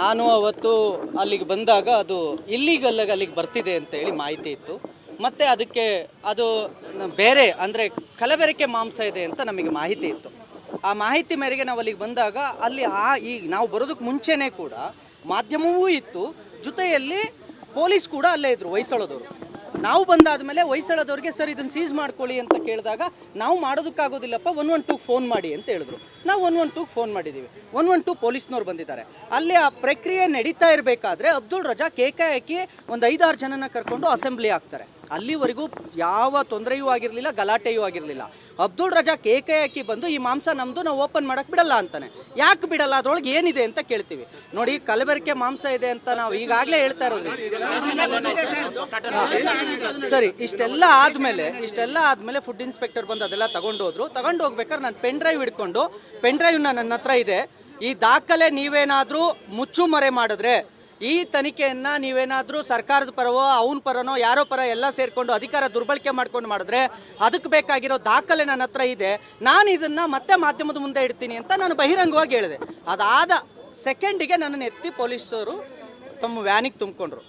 ನಾನು ಅವತ್ತು ಅಲ್ಲಿಗೆ ಬಂದಾಗ ಅದು ಇಲ್ಲಿಗಲ್ಲ ಅಲ್ಲಿಗೆ ಬರ್ತಿದೆ ಅಂತ ಹೇಳಿ ಮಾಹಿತಿ ಇತ್ತು. ಮತ್ತೆ ಅದಕ್ಕೆ ಅದು ಬೇರೆ, ಅಂದರೆ ಕಲಬೆರಕೆ ಮಾಂಸ ಇದೆ ಅಂತ ನಮಗೆ ಮಾಹಿತಿ ಇತ್ತು. ಆ ಮಾಹಿತಿ ಮೇರೆಗೆ ನಾವು ಅಲ್ಲಿಗೆ ಬಂದಾಗ ಅಲ್ಲಿ ಆ ಈ ನಾವು ಬರೋದಕ್ಕೆ ಮುಂಚೆನೇ ಕೂಡ ಮಾಧ್ಯಮವೂ ಇತ್ತು. ಜೊತೆಯಲ್ಲಿ ಪೊಲೀಸ್ ಕೂಡ ಅಲ್ಲೇ ಇದ್ರು, ಹೊಯ್ಸಳದವರು. ನಾವು ಬಂದಾದ ಮೇಲೆ ಹೊಯ್ಸಳದವ್ರಿಗೆ, ಸರ್, ಇದನ್ನ ಸೀಸ್ ಮಾಡ್ಕೊಳ್ಳಿ ಅಂತ ಕೇಳಿದಾಗ, ನಾವು ಮಾಡೋದಕ್ಕಾಗೋದಿಲ್ಲಪ್ಪ ಒನ್ ಒನ್ ಟೂಗೆ ಫೋನ್ ಮಾಡಿ ಅಂತ ಹೇಳಿದ್ರು. ನಾವು ಒನ್ ಒನ್ ಟೂಗೆ ಫೋನ್ ಮಾಡಿದ್ದೀವಿ ಒನ್ ಒನ್ ಟೂ ಪೊಲೀಸ್ನವ್ರು ಬಂದಿದ್ದಾರೆ. ಅಲ್ಲಿ ಆ ಪ್ರಕ್ರಿಯೆ ನಡೀತಾ ಇರಬೇಕಾದ್ರೆ ಅಬ್ದುಲ್ ರಜಾ ಕೇಕೆ ಹಾಕಿ ಒಂದು ಐದಾರು ಜನನ ಕರ್ಕೊಂಡು ಅಸೆಂಬ್ಲಿ ಆಗ್ತಾರೆ ಅಲ್ಲಿವರೆಗೂ ಯಾವ ತೊಂದರೆಯೂ ಆಗಿರಲಿಲ್ಲ, ಗಲಾಟೆಯೂ ಆಗಿರಲಿಲ್ಲ. ಅಬ್ದುಲ್ ರಜಾ ಕೇಕೆ ಹಾಕಿ ಬಂದು, ಈ ಮಾಂಸ ನಮ್ಮದು ನಾವು ಓಪನ್ ಮಾಡೋಕ್ಕೆ ಬಿಡಲ್ಲ ಅಂತಾನೆ. ಯಾಕೆ ಬಿಡಲ್ಲ? ಅದರೊಳಗೆ ಏನಿದೆ ಅಂತ ಕೇಳ್ತೀವಿ. ನೋಡಿ, ಕಲಬೆರಕೆ ಮಾಂಸ ಇದೆ ಅಂತ ನಾವು ಈಗಾಗಲೇ ಹೇಳ್ತಾ ಇರೋದು ಸರಿ ಇಷ್ಟೆಲ್ಲ ಆದ್ಮೇಲೆ ಇಷ್ಟೆಲ್ಲ ಆದ್ಮೇಲೆ ಫುಡ್ ಇನ್ಸ್ಪೆಕ್ಟರ್ ಬಂದು ಅದೆಲ್ಲ ತಗೊಂಡು ಹೋದ್ರು ತಗೊಂಡು ಹೋಗ್ಬೇಕಾದ್ರೆ ನಾನು ಪೆನ್ ಡ್ರೈವ್ ಹಿಡ್ಕೊಂಡು ಪೆನ್ ಡ್ರೈವ್ ನನ್ನ ಹತ್ರ ಇದೆ. ಈ ದಾಖಲೆ ನೀವೇನಾದ್ರೂ ಮುಚ್ಚುಮರೆ ಮಾಡಿದ್ರೆ ಈ ತನಿಖೆಯನ್ನ ನೀವೇನಾದ್ರೂ ಸರ್ಕಾರದ ಪರವೋ ಅವನ ಪರನೋ ಯಾರೋ ಪರ ಎಲ್ಲ ಸೇರ್ಕೊಂಡು ಅಧಿಕಾರ ದುರ್ಬಳಕೆ ಮಾಡ್ಕೊಂಡು ಮಾಡಿದ್ರೆ ಅದಕ್ಕೆ ಬೇಕಾಗಿರೋ ದಾಖಲೆ ನನ್ನ ಹತ್ರ ಇದೆ. ನಾನು ಇದನ್ನ ಮತ್ತೆ ಮಾಧ್ಯಮದ ಮುಂದೆ ಇಡ್ತೀನಿ ಅಂತ ನಾನು ಬಹಿರಂಗವಾಗಿ ಹೇಳಿದೆ. ಅದಾದ ಸೆಕೆಂಡಿಗೆ ನನ್ನನ್ನು ಎತ್ತಿ ಪೊಲೀಸರು ತಮ್ಮ ವ್ಯಾನಿಗೆ ತುಂಬಿಕೊಂಡ್ರು.